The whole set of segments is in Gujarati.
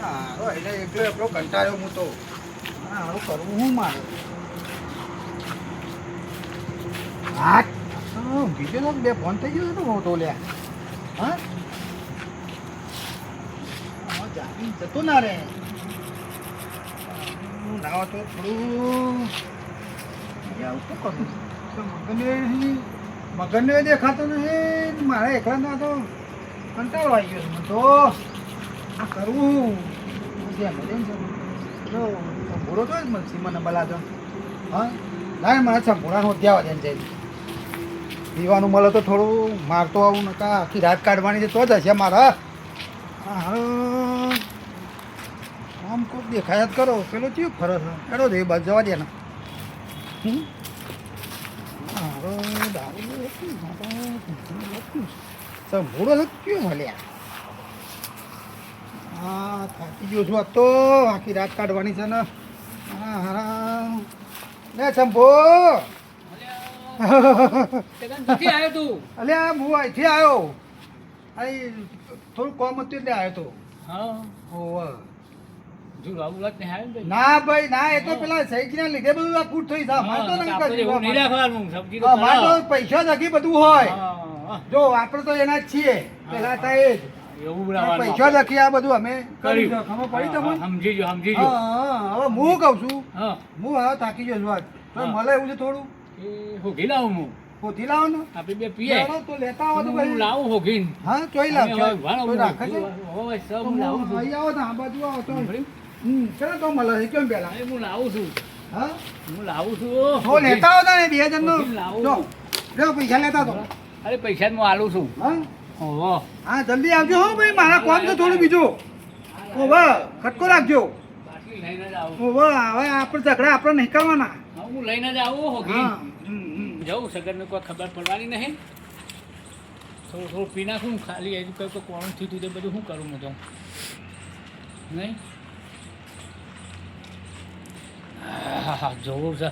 હારો એટલે એકલો એકલો કંટાળ્યો હું તો. હારું કરવું હું મારે? હા બીજો નો બે ફોન થઈ ગયો હતો હું તો લ્યા. હા? જતો ના રે હું ના તો થોડું. આવું શું કરું? મગનને મગનને દેખાતો નથી મારે એકલા ના તો કંટાળો આવી ગયો મને તો આ કરવું સંભોળો તો મને મને બલાદો. હા? ના મને સંભોળાનો ત્યાં વધે જાય પીવાનું મળે તો થોડું, મારતો આવું નકા આખી રાત કાઢવાની છે તો જ હશે મારા. આમ કોક દેખાયા કરો. પેલો ચિયો ફરે છે એડો દે બસ જવા દે ને. મારો. સંભોળો કયો મળ્યા? હા થાકી ગયો છું આ તો? આખી રાત કાઢવાની છે ને. હા હા. લે શંભો. નથી આવ્યો તું? અલ્યા હું અહીંથી આવ્યો. અહીં થોડું કોમ હતું એટલે આવ્યો તો. હા. ઓવ. ને ભાઈ? ના એ તો પેલા સહીજીના લીધે બધું આ થઈ જાય. તો પૈસા થકી બધું હોય. જો આપણે તો એના જ છીએ. પેલા તા એ જ. પૈસા આપણે. આ બધું અમે કરી સમજી ગયો સમજી ગયો. હા હા, હવે હું કહું છું? હા. હવે થાકી ગયો હા. મળે એવું છે થોડું? એ હોગી લાવું હું. પોતી લાવો ને આપણે બે પીએ. તો લેતા આવો તો હું લાવું હોગીન. હા ચોઈ લાવ હવે રાખે છે. હવે સબ લાવું છું. અહીં આવો તો આ બાજુ આવો તો? હમ ચલો તો મળે. કેમ પેલા હું લાવું છું. હા? હું લાવું છું. હો લેતા આવો ને બે લાવું જો પૈસા લેતા તો. અરે પૈસા હું આલું છું. હા? ઓહો. હા જલ્દી આવજો હો ભાઈ મારા કોમ છે થોડું બીજું. ઓવે ખટકો રાખજો. ઓવે હવે આપણે ઝઘડા આપણે નહીં કરવાના. હું લઈને જ આવું હો. જવું સગનને કોઈ ખબર પડવાની નહીં. થોડું થોડું પી નાખું ખાલી એનું કંઈ તો કોણ થયું તું તે બધું શું કરું હું તો. નહીં? હા હા જોવું છે.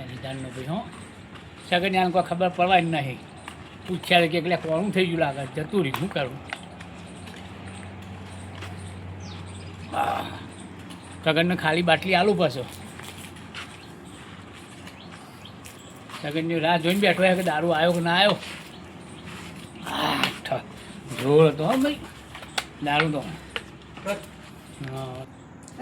એની દાનનો ભાઈ હો. સગન યાને કોઈ ખબર પડવાની નહીં. પૂછ્યા કે એટલે કોણું થઈ ગયું લાગે? જતું રહ્યું. શું કરું? સગનને ખાલી બાટલી આલું પાછો. સગનની રાહ જોઈને બેઠો કે દારૂ આવ્યો કે ના આવ્યો ઢોળ હતો હા ભાઈ. દારૂ તો હા.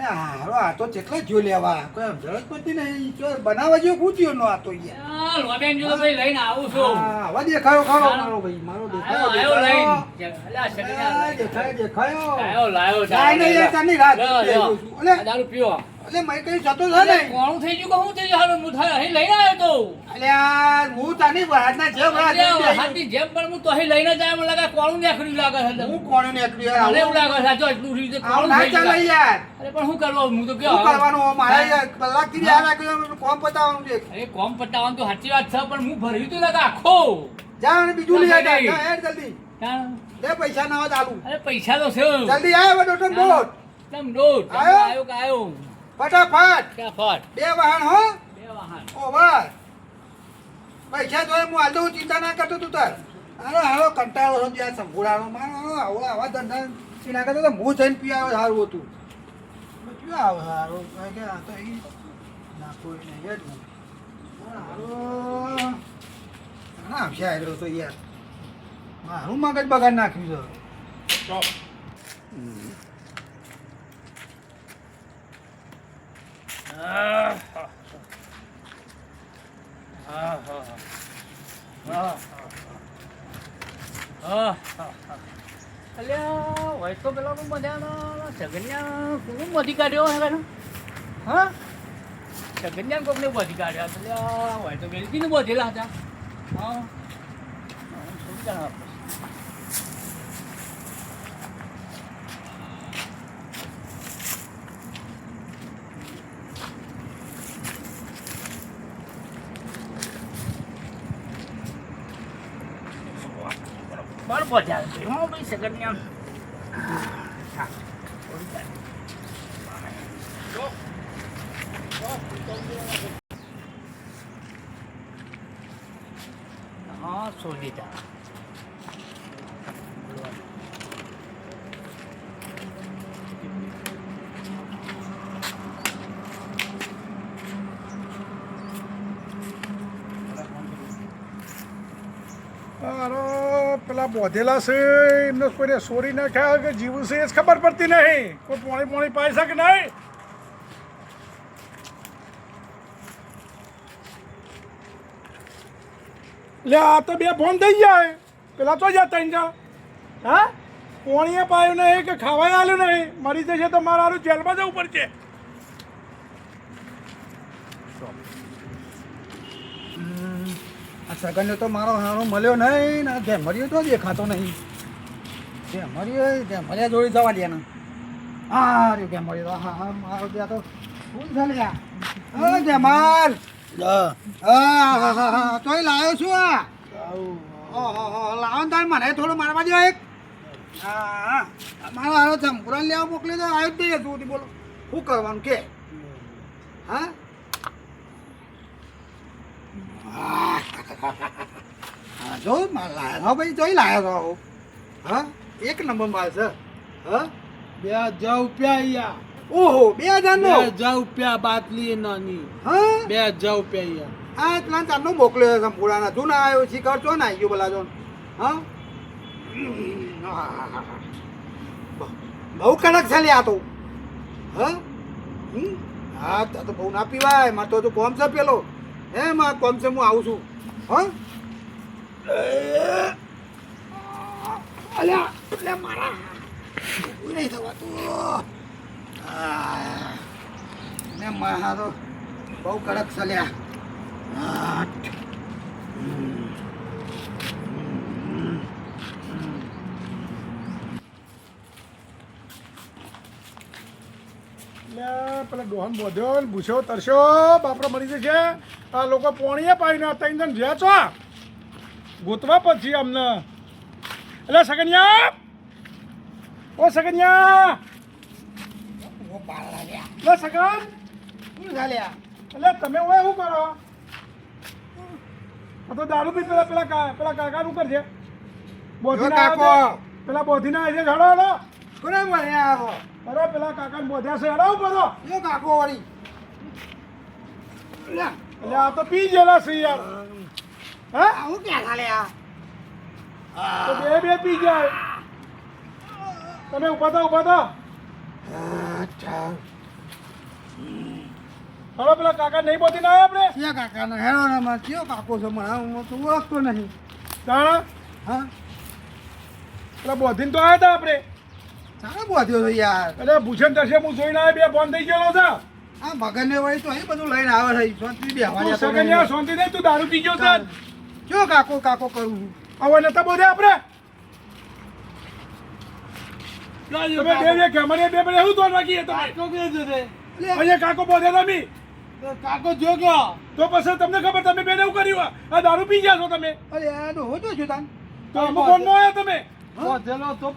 હારો આ તો કેટલા જ્યો લેવા. કોઈ સમજણ જ પડતી નહીં. જો બનાવવા જેવું પૂછ્યો નો આ તો યાર લોબેન જો ભાઈ લઈને આવું છું. હા, દેખાયો ખારો. મારો ભાઈ મારો દેખાયો દેખાયો. લઈને. દેખાયો દેખાયો. લાયો લાયો જાય નહીં, એ રાત. અલે. દારૂ પીવો એટલે મેં કઈ જતો છે ને. કોણું થઈ ગયું કે હું થઈ ગયું? હું અહીં લઈને આવ્યો તો. અલ્યા હું તાની બહારના જેમ હાથની જેમ પણ હું તો અહીં લઈને જાય મને લાગે કોણ નીકળ્યું લાગે છે. હું કોણું નીકળ્યું? યાર એવું લાગે છે જો એટલું રીતે કોણ થઈ ગયું યાર. અરે પણ શું કરવાનું હું તો કે હું કરવાનું મારે યાર કલાકથી યાર રાખ્યું કોમ પતાવવાનું છે. અરે કોમ પતાવવાનું તો સાચી વાત છે પણ હું ભર્યું તો લાગે આખો. જા અને બીજું લઈ તમે આવ કઈ? જા, હેડ જલ્દી. હા. લે પૈસા ના વાત ચાલુ. અરે પૈસા તો છે. જલ્દી હવે ડોટર બોટ તમ તમ આયો? આયો? આયો ફટાફટ. બે વાહન હો. બે વાહન. ઓવર પૈસા જોઈએ હું હાલ હું ચિંતા ના કરતો તું તાર. અરે હારો કંટાળો છો ત્યાં સંભોળાનો મારો આવો આવા ધંધા ચિંતા કરતો તો હું જઈને પી આવ્યો સારું હતું. ક્યાં આવે સારું કાંઈ કે આ તો એ નાખો કોઈ નહીં જ નહીં હારો ના આવશે આવ્યો તો યાર. મારું મગજ બગાડ નાખ્યું છે. અલ્યા હોય તો પેલો મજાનો સગન્યા કોનું બધી કાઢ્યો હવે હા? સગન્યા કોકને બધી કાઢ્યા અલ્યા હોય તો વેલજીને બધેલા હતા હા. હા, શું જાણો આપણે? Kalau buat jalan, mau beli segernya. Oh, ah, sulit પેલા બોધેલા છે, એમને કોઈને સોરી નાખ્યા કે જીવું છે, એ જ ખબર પડતી નહીં. કોઈ પોણી પોણી પાઈ શકે નહીં? લે, આ તો બે ફોન થઈ જાય. પેલા તો જાય ત્રણ જા. હા? પોણીએ પાયું નહીં કે ખાવાય આલ્યું નહીં. મરી જશે તો મારે આરું જેલમાં જવું પડશે. આ સગનને તો મારો હારો મળ્યો નહીં ને મળ્યો તો દેખાતો નહીં. ગેમરીઓ મળ્યા જોડી જવા દે ને હા રે મળ્યો હા હા મારો ત્યાં તો ફૂલ ચાલ્યા હા ગેમાલ હા હા હા હા તોય લાવ્યો છું આ. લાવો ને તાર મને થોડું મારવા દો એક. હા મારો હારો ચંપુરા લેવા મોકલી દો આવ્યો જ નહીં તું બોલો. શું કરવાનું કે? હા હા જો માલ લાયા હા ભાઈ જોઈ લાયા છો હા? એક નંબર માલ છે. હા? બે હજાર રૂપિયા અહીંયા ઓહો બે હજાર બે નો હજાર રૂપિયા બાટલી નાની. હા? બે હજાર રૂપિયા અહીંયા આ એટલા તારનો મોકલ્યો છે સંપૂર્ણ તું ના આવ્યો શીખર છો ને? આવી ગયો બોલા જો હા? બહુ કડક છે લે આ તો. હા? હા તો બહુ ના પીવાય. મારે તો કોમ છે પેલો. હે માં કોમ છે હું આવું છું. હા? અલ્યા બહુ કડક સલ્યા લ્યા આઠ. પેલા ડોહન બોધ્યો ભૂસ્યો તરસ્યો, બાપરા મરી જશે આ લોકો પોણીએ પાડીને ત્રણ જણ જ્યાં છો ગોતવા પછી અમને એટલે સગનિયા ઓ સગનિયા લે સગન શું લ્યા? એટલે તમે શું કરો આ તો દારૂ પી પેલા પેલા પેલા કાકા નું કરશે બોધીને જો આવ્યા કાકો. છે. પેલા બોધીને આવ્યા છે ઝાડો હડો કોને આવો? અરે પેલા કાકા બોધ્યા છે હડો ઊભો જો કાકો વળી. એટલે આ તો પી ગયેલા છે યાર હા? આવું ક્યાં? તો બે બે પી જાય. તમે ઊભા થા ઊભા થા હવે પેલા કાકા નહીં બોતી ના આપણે? ક્યાં કાકાનો? હેરો ને કયો કાકો છે મને હું તો ઓળખતો નહીં. તાણા? હા? પેલા બોધીને તો આવ્યા હતા આપણે. ચાલો બોધ્યો છે યાર? એટલે ભૂષણ દર્શે હું જોઈને આવ્યો બે ફોન થઈ ગયેલો હતા આ મગનને વળી તો અહીં બધું લઈને આવે છે. શાંતિ તું નહીં. શાંતિ નહીં તું દારૂ પી ગયો છે. જો કાકો કાકો કરું છું. હવે નતા બોધે આપણે. તમે બે બે કેમરે બે બે શું દોડવા ગઈ તમે? કાકો કે છે તે? અહીંયા કાકો બોધે તમે. તો કાકો જો ગયો તો પછી તમને ખબર તમે બેને એવું કર્યું? આ દારૂ પી ગયા છો તમે? અરે આ ડોહો તો છું તાન. તો અમુક તમે? બોધેલો તો